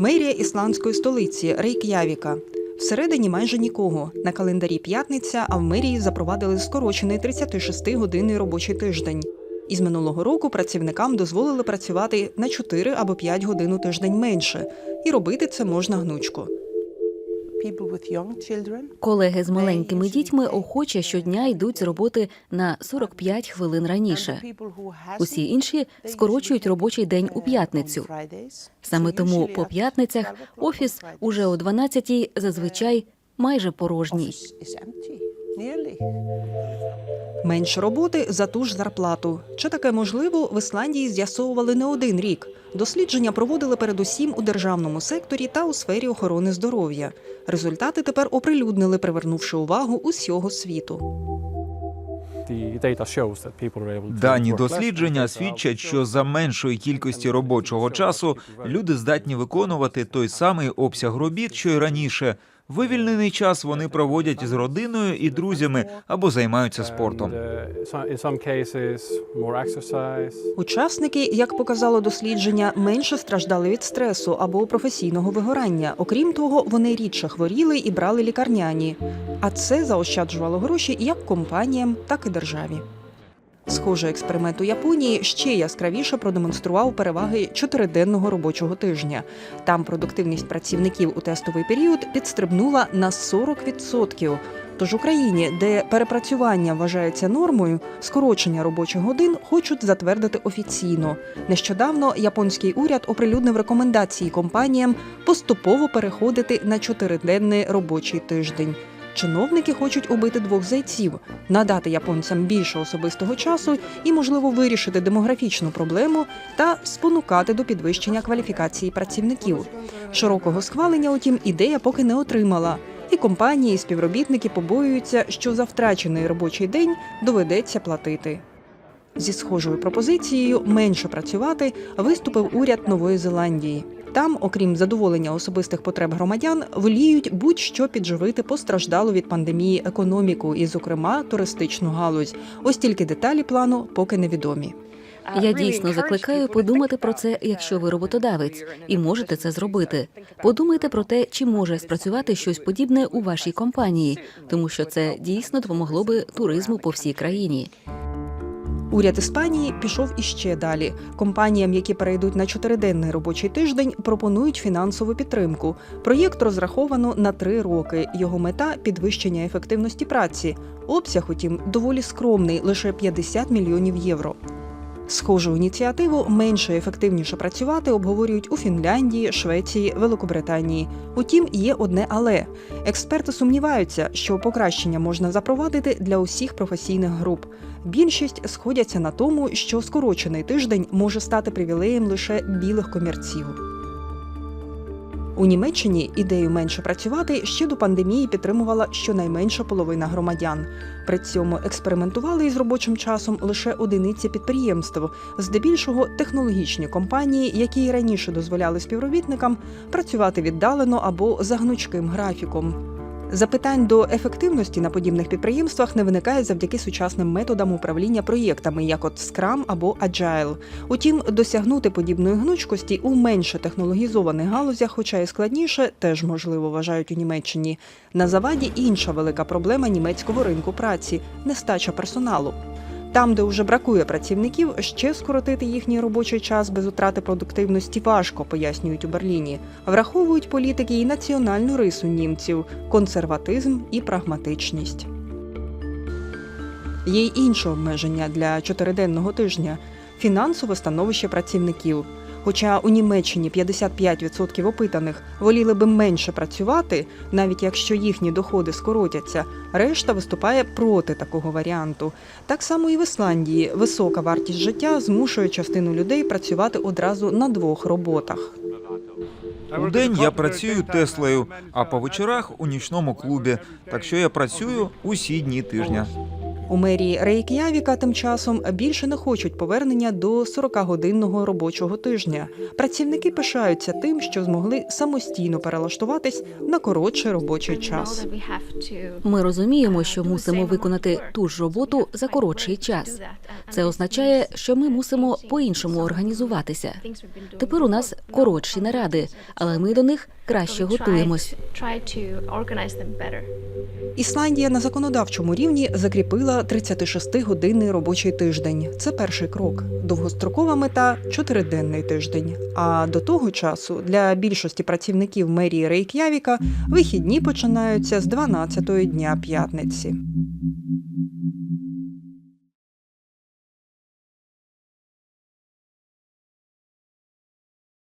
Мерія ісландської столиці Рейк'явіка. Всередині майже нікого. На календарі п'ятниця, а в мерії запровадили скорочений 36-годинний робочий тиждень. Із минулого року працівникам дозволили працювати на 4 або 5 годин у тиждень менше, і робити це можна гнучко. Колеги з маленькими дітьми охоче щодня йдуть з роботи на 45 хвилин раніше. Усі інші скорочують робочий день у п'ятницю. Саме тому по п'ятницях офіс уже о 12-й зазвичай майже порожній. Менше роботи за ту ж зарплату. Чи таке можливо, в Ісландії з'ясовували не один рік. Дослідження проводили передусім у державному секторі та у сфері охорони здоров'я. Результати тепер оприлюднили, привернувши увагу усього світу. Дані дослідження свідчать, що за меншої кількості робочого часу люди здатні виконувати той самий обсяг робіт, що й раніше. Вивільнений час вони проводять з родиною і друзями або займаються спортом. Учасники, як показало дослідження, менше страждали від стресу або професійного вигорання. Окрім того, вони рідше хворіли і брали лікарняні. А це заощаджувало гроші як компаніям, так і державі. Схожий експеримент у Японії ще яскравіше продемонстрував переваги чотириденного робочого тижня. Там продуктивність працівників у тестовий період підстрибнула на 40%. Тож Україні, де перепрацювання вважається нормою, скорочення робочих годин хочуть затвердити офіційно. Нещодавно японський уряд оприлюднив рекомендації компаніям поступово переходити на чотириденний робочий тиждень. Чиновники хочуть убити двох зайців, надати японцям більше особистого часу і, можливо, вирішити демографічну проблему та спонукати до підвищення кваліфікації працівників. Широкого схвалення, утім, ідея поки не отримала. І компанії, і співробітники побоюються, що за втрачений робочий день доведеться платити. Зі схожою пропозицією менше працювати виступив уряд Нової Зеландії. Там, окрім задоволення особистих потреб громадян, воліють будь-що підживити постраждалу від пандемії економіку, і, зокрема, туристичну галузь. Ось тільки деталі плану поки невідомі. Я дійсно закликаю подумати про це, якщо ви роботодавець, і можете це зробити. Подумайте про те, чи може спрацювати щось подібне у вашій компанії, тому що це дійсно допомогло би туризму по всій країні. Уряд Іспанії пішов іще далі. Компаніям, які перейдуть на чотириденний робочий тиждень, пропонують фінансову підтримку. Проєкт розраховано на три роки. Його мета підвищення ефективності праці. Обсяг, утім, доволі скромний лише 50 мільйонів євро. Схожу ініціативу менше ефективніше працювати обговорюють у Фінляндії, Швеції, Великобританії. Утім, є одне але експерти сумніваються, що покращення можна запровадити для усіх професійних груп. Більшість сходяться на тому, що скорочений тиждень може стати привілеєм лише білих комірців. У Німеччині ідею менше працювати ще до пандемії підтримувала щонайменша половина громадян. При цьому експериментували із робочим часом лише одиниці підприємств, здебільшого технологічні компанії, які й раніше дозволяли співробітникам працювати віддалено або за гнучким графіком. Запитань до ефективності на подібних підприємствах не виникає завдяки сучасним методам управління проєктами, як от Scrum або Agile. Утім, досягнути подібної гнучкості у менше технологізованих галузях, хоча і складніше, теж можливо вважають у Німеччині. На заваді інша велика проблема німецького ринку праці нестача персоналу. Там, де вже бракує працівників, ще скоротити їхній робочий час без утрати продуктивності важко, пояснюють у Берліні. Враховують політики і національну рису німців консерватизм і прагматичність. Є й інше обмеження для чотириденного тижня фінансове становище працівників. Хоча у Німеччині 55% опитаних воліли би менше працювати, навіть якщо їхні доходи скоротяться, решта виступає проти такого варіанту. Так само і в Ісландії висока вартість життя змушує частину людей працювати одразу на двох роботах. У день я працюю Теслою, а по вечорах у нічному клубі. Так що я працюю усі дні тижня. У мерії Рейк'явіка тим часом більше не хочуть повернення до 40-годинного робочого тижня. Працівники пишаються тим, що змогли самостійно перелаштуватись на коротший робочий час. Ми розуміємо, що мусимо виконати ту ж роботу за коротший час. Це означає, що ми мусимо по-іншому організуватися. Тепер у нас коротші наради, але ми до них краще готуємось. Ісландія на законодавчому рівні закріпила 36-годинний робочий тиждень. Це перший крок. Довгострокова мета чотириденний тиждень. А до того часу для більшості працівників мерії Рейк'явіка вихідні починаються з 12-ї дня п'ятниці.